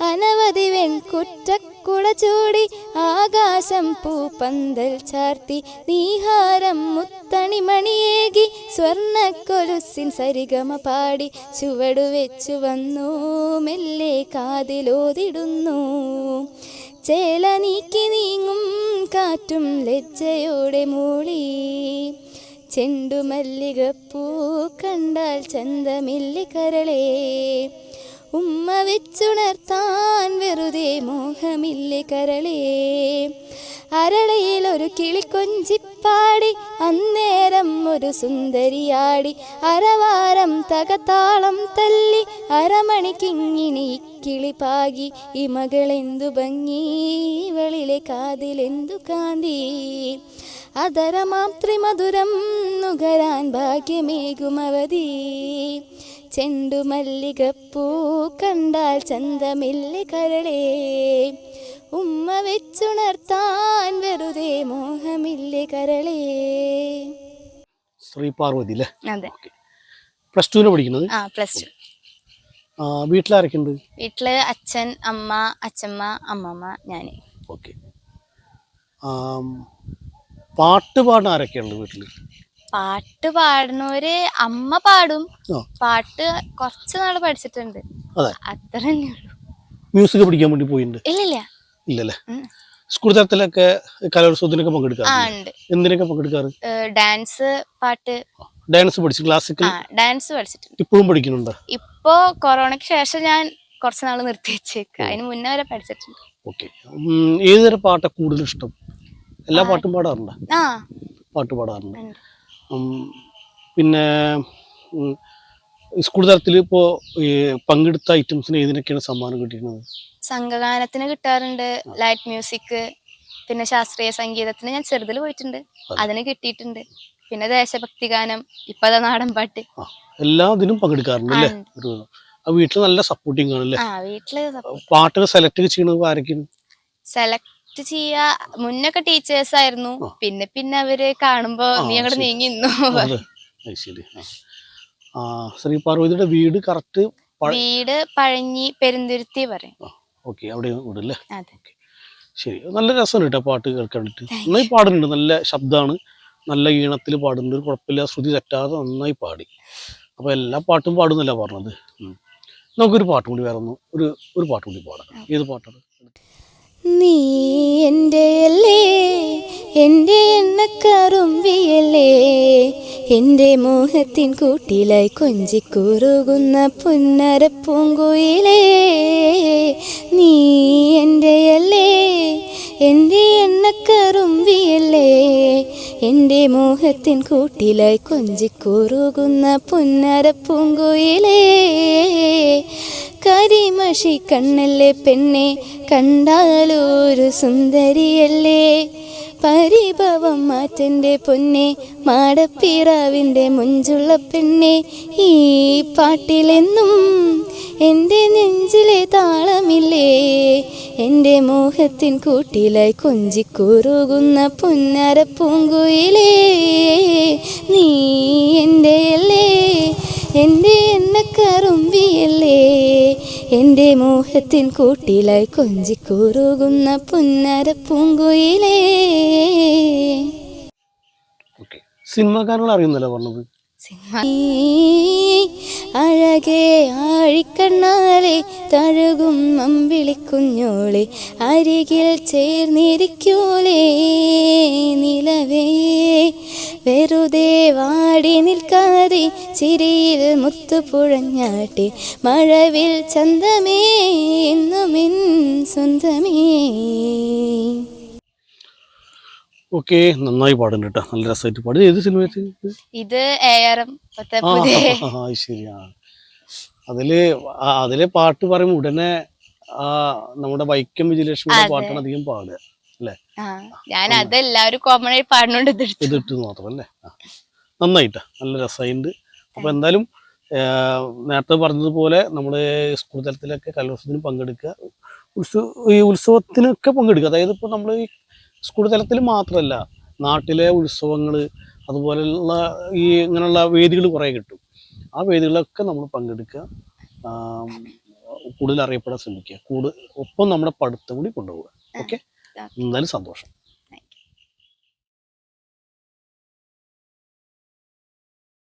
അനവധി വെൺകുറ്റക്കുട ചൂടി ആകാശം പൂപ്പന്തൽ ചാർത്തി നീഹാരം മുത്തണിമണിയേകി സ്വർണക്കൊലുസിൻ സരിഗമ പാടി ചുവടു വെച്ചു വന്നു മെല്ലെ കാതിലോതിടുന്നു. ചേല നീക്കി നീങ്ങും കാറ്റും ലജ്ജയോടെ മൂളി. ചെണ്ടുമല്ലികപ്പൂ കണ്ടാൽ ചന്തമില്ലി കരളേ. ഉമ്മ വെച്ചുണർത്താൻ വെറുതെ മോഹമില്ലേ കരളേ. അരളയിൽ ഒരു കിളി കൊഞ്ചിപ്പാടി അന്നേരം ഒരു സുന്ദരിയാടി. അരവാരം തകത്താളം തല്ലി അരമണിക്കിങ്ങിനി കിളിപ്പാകി പാകി. ഈ മകളെന്തു ഭംഗി ഇവളിലെ കാതിലെന്തു കാന്തി. അതരമാം ത്രിമധുരം നുകരാൻ ഭാഗ്യമേകുമവധി. ചെണ്ടുമല്ലികപ്പൂ കണ്ടാൽ ചന്തമില്ലി കരളേ. ഉമ്മ വെച്ചുണർത്താൻ വെറുതെ മോഹമില്ലി കരളേ. ശ്രീ പാർവതി അല്ലേ അതെ. പ്ലസ് ടുവിന് പഠിക്കുന്നത്? ആ പ്ലസ് ടു. ആ, വീട്ടിലാരൊക്കെ വീട്ടിൽ അച്ഛൻ അമ്മ അച്ഛമ്മ അമ്മമ്മ ഞാൻ ഓക്കെ. പാട്ട് പാടാൻ ആരൊക്കെയുണ്ട് വീട്ടിൽ പാട്ട് പാടുന്നവര് അമ്മ പാടും. പാട്ട് കുറച്ച് നാൾ പഠിച്ചിട്ടുണ്ട്. അതെ. അത്ര മ്യൂസിക് പഠിക്കാൻ വേണ്ടി പോയിട്ടുണ്ട് ഇല്ലില്ല. ഇല്ലല്ലേ. സ്കൂൾ തലത്തിലൊക്കെ കലോത്സവത്തിനൊക്കെ പങ്കെടുക്കാറ്? ആ എന്തിനൊക്കെ പങ്കെടുക്കാറ്? ഡാൻസ് പാട്ട്. ഡാൻസ് പഠിച്ചു ക്ലാസിക്കൽ ഡാൻസ് പഠിച്ചിട്ടുണ്ട്. ഇപ്പോഴും പഠിക്കുന്നുണ്ട്? ഇപ്പോ കൊറോണയ്ക്ക് ശേഷം ഞാൻ കുറച്ച് നാൾ നിർത്തി വെച്ചേക്ക. അതിന് മുന്നേ വരെ പഠിച്ചിട്ടുണ്ട്. ഓക്കെ. ഏതൊരു പാട്ടാ കൂടുതൽ ഇഷ്ടം? എല്ലാ പാട്ടും പാടാറുണ്ട്? ആ. പാട്ട് പാടാറുണ്ട്? പിന്നെ സ്കൂൾ തലത്തിൽ ഇപ്പോൾ പങ്കെടുത്ത ഐറ്റംസിന് ഏതിനൊക്കെയാണ് സമ്മാനം കിട്ടിയിരുന്നത്? സംഘഗാനത്തിന് കിട്ടാറുണ്ട് ലൈറ്റ് മ്യൂസിക് പിന്നെ ശാസ്ത്രീയ സംഗീതത്തിന് ഞാൻ ചെറുതിൽ പോയിട്ടുണ്ട്. അതിന് കിട്ടിയിട്ടുണ്ട്. പിന്നെ ദേശഭക്തി ഗാനം ഇപ്പൊ അതാ നാടൻ പാട്ട്. എല്ലാത്തിനും എല്ലാ ഇതിനും പങ്കെടുക്കാറുണ്ട് അല്ലേ? വീട്ടിൽ നല്ല സപ്പോർട്ടിങ് ആണല്ലേ ആ വീട്ടിൽ പാട്ടൊക്കെ സെലക്ട് ചെയ്യണത് ആരൊക്കെയാണ്? സെലക്ട് ചെയ്യാ. മുന്നൊക്കെ ടീച്ചേഴ്സ് ആയിരുന്നു. പിന്നെ പിന്നെ അവർ കാണുമ്പോ നീ അങ്ങോട്ട്. നീങ്ങി നിന്നു. ശരി. ശ്രീ പാർവതിയുടെ വീട് കറക്റ്റ് വീട് പഴഞ്ഞി പെരുന്തുരുത്തി പറയും. ഓക്കെ അവിടെ വിടല്ലേ ശരി. നല്ല രസം കേട്ടോ പാട്ട് കേൾക്കാൻ വേണ്ടിട്ട്. നന്നായി പാടുന്നുണ്ട്. നല്ല ശബ്ദമാണ്. നല്ല ഈണത്തിൽ പാടുന്നുണ്ട്. ഒരു കുഴപ്പമില്ല. ശ്രുതി തെറ്റാതെ നന്നായി പാടി. അപ്പോൾ എല്ലാ പാട്ടും പാടുന്നല്ല പറഞ്ഞത്? നമുക്കൊരു പാട്ടും കൂടി വേറെ ഒരു ഒരു പാട്ടും കൂടി പാടാം. ഏത് പാട്ടാണ്? നീ എന്റെ അല്ലേ? എന്റെ എണ്ണക്കറുമ്പിയല്ലേ? എന്റെ മോഹത്തിൻ കൂട്ടിലായി കൊഞ്ചിക്കുറുകുന്ന പുന്നര പൂങ്കുയിലേ നീ എന്റെ അല്ലേ? എന്റെ എണ്ണക്കറുമ്പിയല്ലേ? എന്റെ മോഹത്തിൻ കൂട്ടിലായി കൊഞ്ചിക്കുറുകുന്ന പുന്നര പൂങ്കുയിലേ കരിമഷി കണ്ണല്ലേ പെണ്ണെ കണ്ടാലൊരു സുന്ദരിയല്ലേ? പരിഭവം മാറ്റന്റെ പൊന്നെ മാടപ്പിറാവിന്റെ മുഞ്ചുള്ള പെണ്ണെ ഈ പാട്ടിലെന്നും എന്റെ നെഞ്ചിലെ താളമില്ലേ? എന്റെ മോഹത്തിൻ കൂട്ടിലായി കൊഞ്ചിക്കുറുകുന്ന പുന്നര പൂങ്കുയിലേ നീ എന്റെ അല്ലേ എന്റെ എണ്ണക്കറുമ്പിയല്ലേ എന്റെ മോഹത്തിൻ കൂട്ടിലായി കൊഞ്ചിക്കൂറുകുന്ന പുന്നര പൂങ്കുയിലേ. സിനിമാക്കാരങ്ങൾ അറിയുന്നല്ലോ പറഞ്ഞത്? അഴകേ ആഴിക്കണ്ണാലെ തഴുകും അമ്പിളിക്കുഞ്ഞോളെ അരികിൽ ചേർന്നിരിക്കൂലേ നിലവേ. വെറുതെ വാടി നിൽക്കാതെ ചിരിയിൽ മുത്തുപുഴഞ്ഞാട്ടെ മഴവിൽ ചന്തമേ എന്നുമിൻ സ്വന്തമേ. ഓക്കെ നന്നായി പാടുന്നു കേട്ടോ. നല്ല രസമായിട്ട് പാടി. ഏത് സിനിമ ഇത്? ശരിയാണ് അതിൽ അതിലെ പാട്ട് പറയുമ്പോൾ ഉടനെ നമ്മുടെ വൈക്കം വിജയലക്ഷ്മിയുടെ. പാട്ടാണ് അധികം പാടുക. അല്ലേ? ഞാൻ അതെല്ലാവരും കോമൺ ആയി പാടുന്നോണ്ട് ഇതിട്ട് മാത്രം അല്ലേ. നന്നായിട്ടാ. നല്ല രസമുണ്ട് അപ്പൊ എന്തായാലും നേരത്തെ പറഞ്ഞതുപോലെ നമ്മുടെ സ്കൂൾ തലത്തിലൊക്കെ കലോത്സവത്തിന് പങ്കെടുക്കുക. ഉത്സവ ഈ ഉത്സവത്തിനൊക്കെ പങ്കെടുക്കുക. അതായത് ഇപ്പോൾ നമ്മൾ ഈ സ്കൂൾ തലത്തിൽ മാത്രമല്ല നാട്ടിലെ ഉത്സവങ്ങൾ അതുപോലെയുള്ള ഈ ഇങ്ങനെയുള്ള വേദികൾ കുറേ കിട്ടും. ആ വേദികളൊക്കെ നമ്മൾ പങ്കെടുക്കുക. കൂടുതൽ അറിയപ്പെടാൻ ശ്രമിക്കുക. കൂടുതൽ ഒപ്പം നമ്മുടെ പഠിത്തം കൂടി കൊണ്ടുപോകുക ഓക്കെ? എന്തായാലും സന്തോഷം.